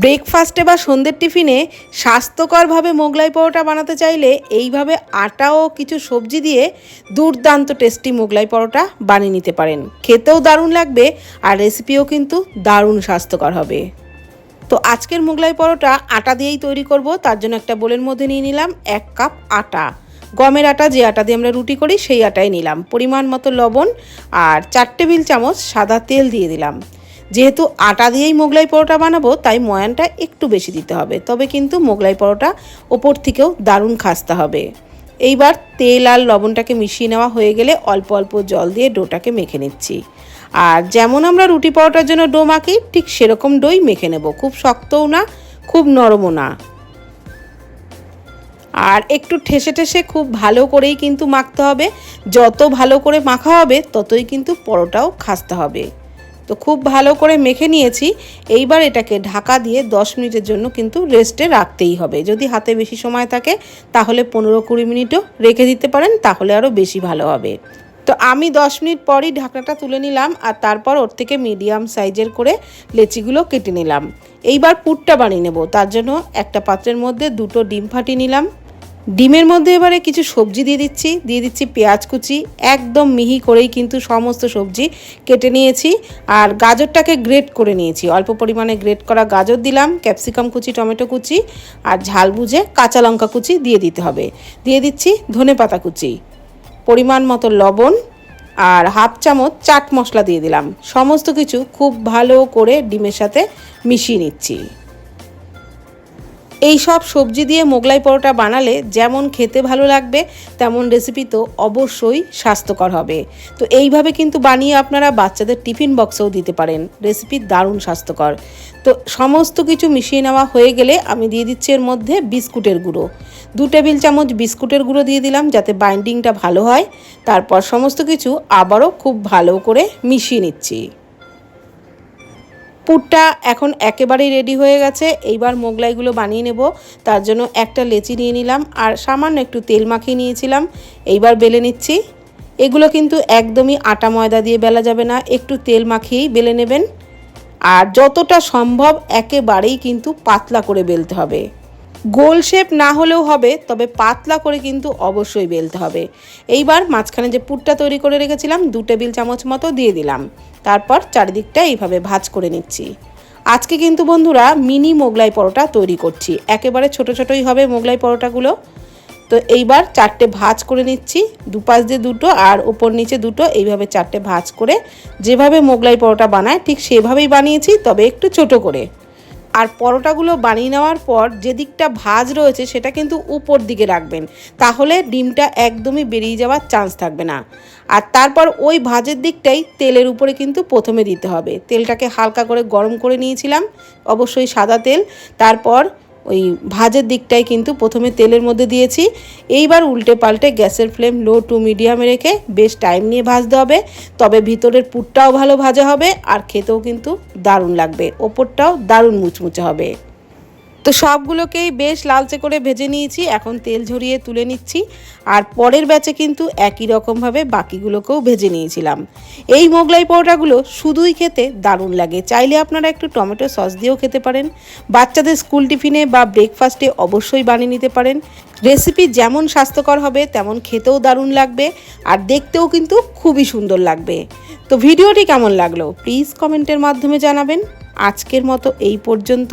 ব্রেকফাস্টে বা সন্ধ্যের টিফিনে স্বাস্থ্যকরভাবে মোগলাই পরোটা বানাতে চাইলে এইভাবে আটা ও কিছু সবজি দিয়ে দুর্দান্ত টেস্টি মোগলাই পরোটা বানিয়ে নিতে পারেন। খেতেও দারুণ লাগবে আর রেসিপিও কিন্তু দারুণ স্বাস্থ্যকর হবে। তো আজকের মোগলাই পরোটা আটা দিয়েই তৈরি করব, তার জন্য একটা বোলের মধ্যে নিয়ে নিলাম এক কাপ আটা। গমের আটা যে আটা দিয়ে আমরা রুটি করি, সেই আটাই নিলাম। পরিমাণ মতো লবণ আর চার টেবিল চামচ সাদা তেল দিয়ে দিলাম। যেহেতু আটা দিয়েই মোগলাই পরোটা বানাবো, তাই ময়ানটা একটু বেশি দিতে হবে। তবে কিন্তু মোগলাই পরোটা ওপর থেকেও দারুণ খাস্তা হবে। এইবার তেল আর লবণটাকে মিশিয়ে নেওয়া হয়ে গেলে অল্প অল্প জল দিয়ে ডোটাকে মেখে নিচ্ছি। আর যেমন আমরা রুটি পরোটার জন্য ডো মাখি, ঠিক সেরকম ডোই মেখে নেব। খুব শক্তও না, খুব নরমও না। আর একটু ঠেসে ঠেসে খুব ভালো করেই কিন্তু মাখতে হবে। যত ভালো করে মাখা হবে, ততই কিন্তু পরোটাও খাসতে হবে। তো খুব ভালো করে মেখে নিয়েছি। এইবার এটাকে ঢাকা দিয়ে 10 মিনিটের জন্য কিন্তু রেস্টে রাখতেই হবে। যদি হাতে বেশি সময় থাকে, তাহলে পনেরো কুড়ি মিনিটও রেখে দিতে পারেন, তাহলে আরও বেশি ভালো হবে। তো আমি 10 মিনিট পরই ঢাকনাটা তুলে নিলাম আর তারপর ওর থেকে মিডিয়াম সাইজের করে লেচিগুলো কেটে নিলাম। এইবার পুরটা বানিয়ে নেব। তার জন্য একটা পাত্রের মধ্যে দুটো ডিম ফাটিয়ে নিলাম। ডিমের মধ্যে এবারে কিছু সবজি দিয়ে দিচ্ছি। দিয়ে দিচ্ছি পেঁয়াজ কুচি। একদম মিহি করেই কিন্তু সমস্ত সবজি কেটে নিয়েছি। আর গাজরটাকে গ্রেট করে নিয়েছি। অল্প পরিমাণে গ্রেট করা গাজর দিলাম ক্যাপসিকাম কুচি, টমেটো কুচি, আর ঝাল বুঝে কাঁচা লঙ্কা কুচি দিয়ে দিতে হবে। দিয়ে দিচ্ছি ধনে পাতা কুচি। পরিমাণ মতো লবণ আর হাফ চামচ চাট মশলা দিয়ে দিলাম। সমস্ত কিছু খুব ভালো করে ডিমের সাথে মিশিয়ে নিচ্ছি। এই সব সবজি দিয়ে মোগলাই পরোটা বানালে যেমন খেতে ভালো লাগবে, তেমন রেসিপি তো অবশ্যই স্বাস্থ্যকর হবে। তো এইভাবে কিন্তু বানিয়ে আপনারা বাচ্চাদের টিফিন বক্সেও দিতে পারেন। রেসিপি দারুণ স্বাস্থ্যকর। তো সমস্ত কিছু মিশিয়ে নেওয়া হয়ে গেলে আমি দিয়ে দিচ্ছি এর মধ্যে বিস্কুটের গুঁড়ো। দু টেবিল চামচ বিস্কুটের গুঁড়ো দিয়ে দিলাম যাতে বাইন্ডিংটা ভালো হয়। তারপর সমস্ত কিছু আবারও খুব ভালো করে মিশিয়ে নিচ্ছি। পুরটা এখন একেবারেই রেডি হয়ে গেছে। এইবার মোগলাইগুলো বানিয়ে নেব। তার জন্য একটা লেচি নিয়ে নিলাম আর সামান্য একটু তেল মাখিয়ে নিয়েছিলাম। এইবার বেলে নিচ্ছি। এগুলো কিন্তু একদমই আটা ময়দা দিয়ে বেলা যাবে না। একটু তেল মাখিয়েই বেলে নেবেন। আর যতটা সম্ভব একেবারেই কিন্তু পাতলা করে বেলতে হবে। গোল শেপ না হলেও হবে, তবে পাতলা করে কিন্তু অবশ্যই বেলতে হবে। এইবার মাঝখানে যে পুরটা তৈরি করে রেখেছিলাম, দু টেবিল চামচ মতো দিয়ে দিলাম। তারপর চারিদিকটা এইভাবে ভাজ করে নিচ্ছি। আজকে কিন্তু বন্ধুরা মিনি মোগলাই পরোটা তৈরি করছি। একেবারে ছোট ছোটই হবে মোগলাই পরোটাগুলো। তো এইবার চারটে ভাজ করে নিচ্ছি। দুপাশ দিয়ে দুটো আর ওপর নিচে দুটো এইভাবে চারটে ভাজ করে যেভাবে মোগলাই পরোটা বানায় ঠিক সেভাবেই বানিয়েছি, তবে একটু ছোট করে। আর পরোটাগুলো বানিয়ে নেওয়ার পর যে দিকটা ভাজ রয়েছে সেটা কিন্তু উপর দিকে রাখবেন। তাহলে ডিমটা একদমই বেরিয়ে যাওয়ার চান্স থাকবে না। আর তারপর ওই ভাজের দিকটাই তেলের উপরে কিন্তু প্রথমে দিতে হবে। তেলটাকে হালকা করে গরম করে নিয়েছিলাম, অবশ্যই সাদা তেল। তারপর ওই ভাজের দিকটাই কিন্তু প্রথমে তেলের মধ্যে দিয়েছি। এইবার উল্টে পাল্টে গ্যাসের ফ্লেম লো টু মিডিয়ামে রেখে বেশ টাইম নিয়ে ভাজতে হবে। তবে ভিতরের পুরটাও ভালো ভাজা হবে আর খেতেও কিন্তু দারুণ লাগবে। ওপরটাও দারুণ মুচমুচে হবে। তো সবগুলোকেই বেশ লালচে করে ভেজে নিয়েছি, এখন তেল ঝরিয়ে তুলে নিচ্ছি। আর পরের ব্যাচে কিন্তু একই রকমভাবে বাকিগুলোকেও ভেজে নিয়েছিলাম। এই মোগলাই পরোটাগুলো শুধুই খেতে দারুণ লাগে। চাইলে আপনারা একটু টমেটো সস দিয়েও খেতে পারেন। বাচ্চাদের স্কুল টিফিনে বা ব্রেকফাস্টে অবশ্যই বানিয়ে নিতে পারেন। রেসিপি যেমন স্বাস্থ্যকর হবে, তেমন খেতেও দারুণ লাগবে। আর দেখতেও কিন্তু খুবই সুন্দর লাগবে। তো ভিডিওটি কেমন লাগল? প্লিজ কমেন্টের মাধ্যমে জানাবেন। আজকের মতো এই পর্যন্ত।